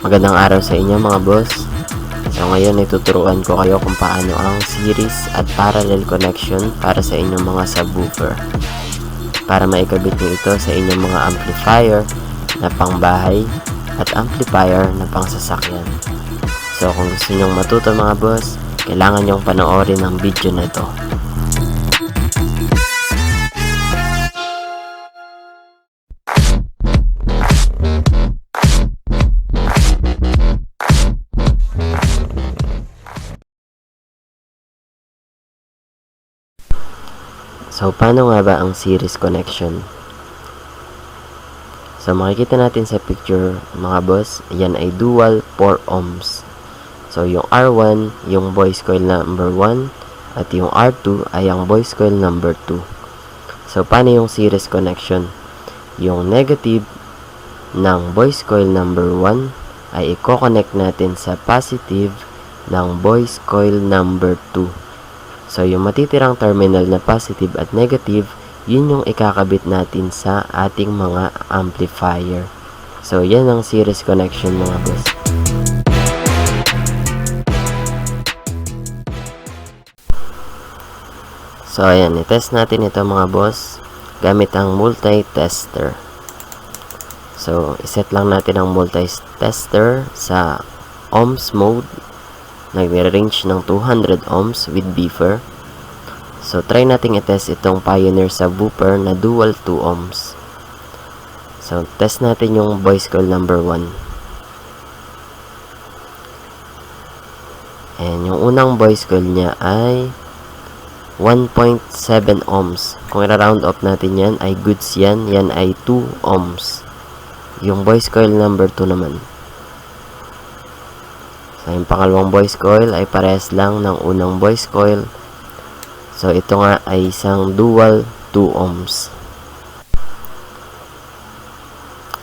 Magandang araw sa inyo mga boss. So ngayon ituturuan ko kayo kung paano ang series at parallel connection para sa inyong mga subwoofer. Para maikabit nyo ito sa inyong mga amplifier na pangbahay at amplifier na pangsasakyan. So kung gusto nyong matuto mga boss, kailangan nyong panoorin ang video na ito. So, paano nga ba ang series connection? So, makikita natin sa picture, mga boss, yan ay dual 4 ohms. So, yung R1, yung voice coil number 1, at yung R2 ay ang voice coil number 2. So, paano yung series connection? Yung negative ng voice coil number 1 ay i-connect natin sa positive ng voice coil number 2. So, yung matitirang terminal na positive at negative, yun yung ikakabit natin sa ating mga amplifier. So, yan ang series connection mga boss. So, ayan, i-test natin ito mga boss gamit ang multi-tester. So, iset lang natin ang multi-tester sa ohms mode nagre-range ng 200 ohms with beefer. So, try nating i-test itong Pioneer subwoofer na dual 2 ohms. So, test natin yung voice coil number 1. And yung unang voice coil niya ay 1.7 ohms. Kung i-round off natin yan, ay goods yan. Yan ay 2 ohms. Yung voice coil number 2 naman. Yung pangalawang voice coil ay parehas lang ng unang voice coil. So, ito nga ay isang dual 2 ohms.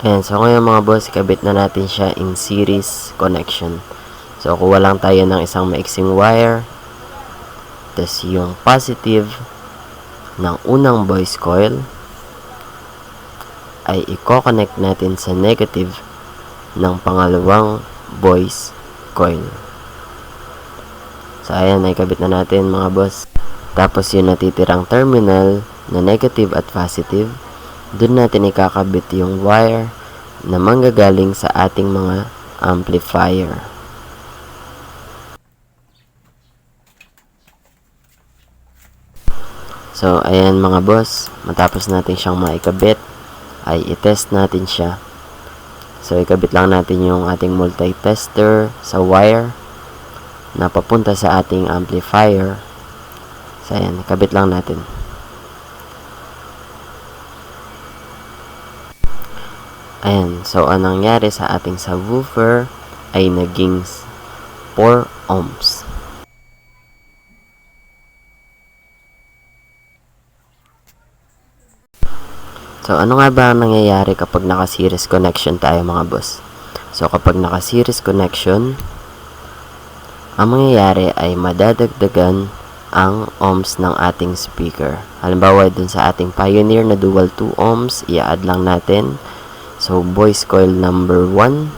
Ayan, so ngayon mga boss, kabit na natin siya in series connection. So, kuha lang tayo ng isang maiksing wire. Tapos yung positive ng unang voice coil ay i-connect natin sa negative ng pangalawang voice coil. So, ayan, naikabit na natin mga boss. Tapos yung natitirang terminal na negative at positive, dun natin ikakabit yung wire na manggagaling sa ating mga amplifier. So, ayan mga boss, matapos natin siyang maikabit, ay itest natin siya. So, ikabit lang natin yung ating multi-tester sa wire na papunta sa ating amplifier. So, ayan, ikabit lang natin. Ayan, so anong nangyari sa ating subwoofer ay naging 4 ohms. So, ano nga ba ang nangyayari kapag naka-series connection tayo mga boss? So, kapag naka-series connection, ang mangyayari ay madadagdagan ang ohms ng ating speaker. Halimbawa, dun sa ating Pioneer na dual 2 ohms, i-add lang natin. So, voice coil number 1,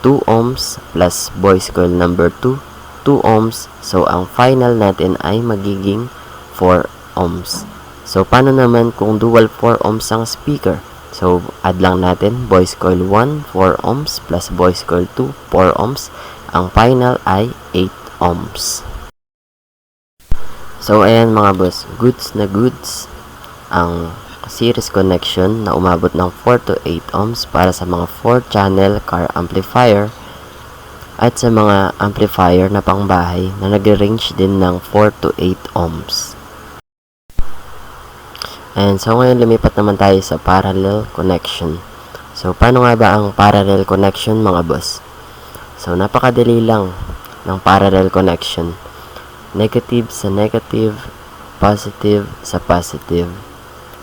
2 ohms, plus voice coil number 2, 2 ohms. So, ang final natin ay magiging 4 ohms. So, paano naman kung dual 4 ohms ang speaker? So, add lang natin voice coil 1, 4 ohms, plus voice coil 2, 4 ohms. Ang final ay 8 ohms. So, ayan mga boss, goods na goods ang series connection na umabot ng 4 to 8 ohms para sa mga 4 channel car amplifier at sa mga amplifier na pangbahay na nag-range din ng 4 to 8 ohms. And so ngayon lumipat naman tayo sa parallel connection. So paano nga ba ang parallel connection mga boss? So napakadali lang ng parallel connection. Negative sa negative, positive sa positive.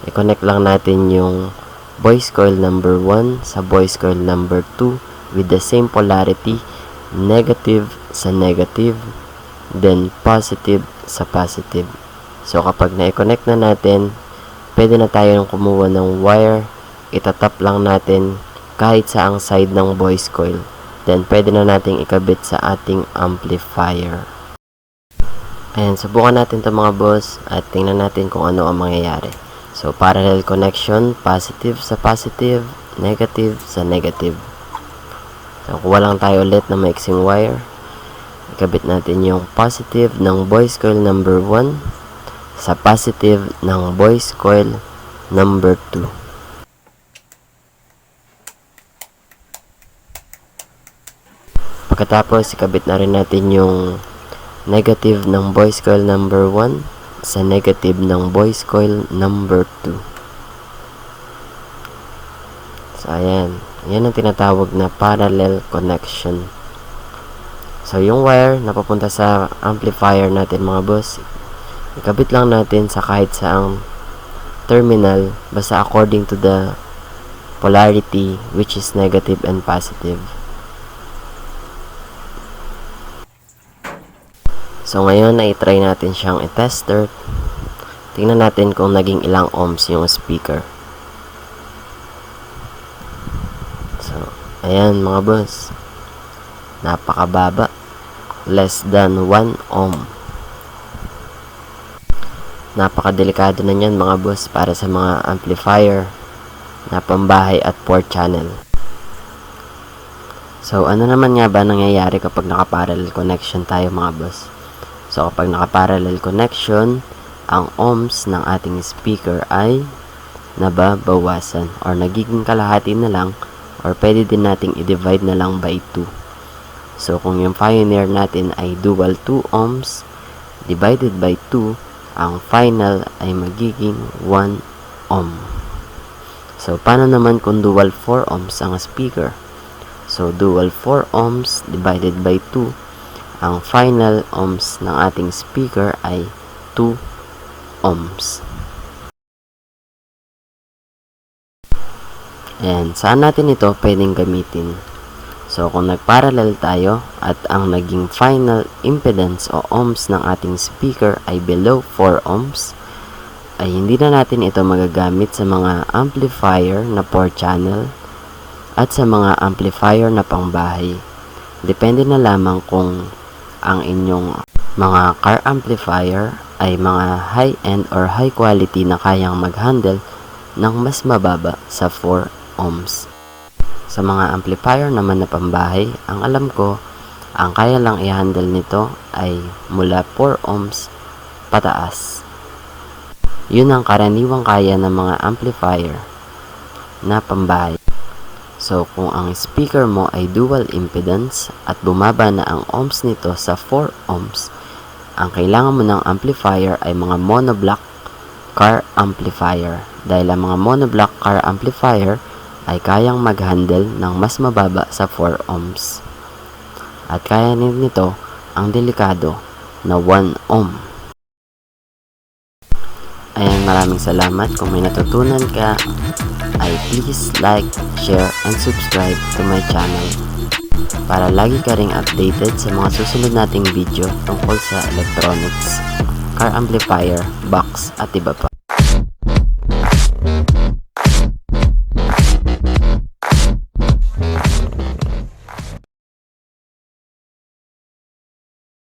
I-connect lang natin yung voice coil number 1 sa voice coil number 2 with the same polarity, negative sa negative, then positive sa positive. So kapag na-connect na natin, pwede na tayo kumuha ng wire, itatap lang natin kahit sa ang side ng voice coil. then pwede na nating ikabit sa ating amplifier. Ayan, subukan natin to mga boss at tingnan natin kung ano ang mangyayari. So, parallel connection, positive sa positive, negative sa negative. So, kuha lang tayo ulit na mixing wire. Ikabit natin yung positive ng voice coil number 1 sa positive ng voice coil number 2. Pagkatapos, ikabit na rin natin yung negative ng voice coil number 1 sa negative ng voice coil number 2. So, ayan. Yan ang tinatawag na parallel connection. So, yung wire na papunta sa amplifier natin mga boss, ikabit lang natin sa kahit saang terminal basta according to the polarity which is negative and positive. So ngayon na i-try natin siyang i-tester. Tingnan natin kung naging ilang ohms yung speaker. So, ayan mga boss. Napakababa. Less than 1 ohm. Napakadelikado na niyan mga boss para sa mga amplifier na pambahay at port channel. So, ano naman nga ba nangyayari kapag naka-parallel connection tayo mga boss? So, kapag naka-parallel connection, ang ohms ng ating speaker ay nababawasan or nagiging kalahati na lang or pwede din nating i-divide na lang by 2. So, kung yung Pioneer natin ay dual 2 ohms divided by 2, ang final ay magiging 1 ohm. So, paano naman kung dual 4 ohms ang speaker? So, dual 4 ohms divided by 2 ang final ohms ng ating speaker ay 2 ohms. Ayan, saan natin ito pwedeng gamitin? So, kung nagparallel tayo at ang naging final impedance o ohms ng ating speaker ay below 4 ohms, ay hindi na natin ito magagamit sa mga amplifier na 4 channel at sa mga amplifier na pangbahay. Depende na lamang kung ang inyong mga car amplifier ay mga high-end or high quality na kayang mag-handle ng mas mababa sa 4 ohms. Sa mga amplifier naman na pambahay, ang alam ko, ang kaya lang i-handle nito ay mula 4 ohms pataas. Yun ang karaniwang kaya ng mga amplifier na pambahay. So, kung ang speaker mo ay dual impedance at bumaba na ang ohms nito sa 4 ohms, ang kailangan mo ng amplifier ay mga monoblock car amplifier. Dahil ang mga monoblock car amplifier ay kayang mag-handle ng mas mababa sa 4 ohms. At kaya nito ang delikado na 1 ohm. Ayan, maraming salamat. Kung may natutunan ka, ay please like, share, and subscribe to my channel para lagi ka ring updated sa mga susunod nating video tungkol sa electronics, car amplifier, box, at iba pa.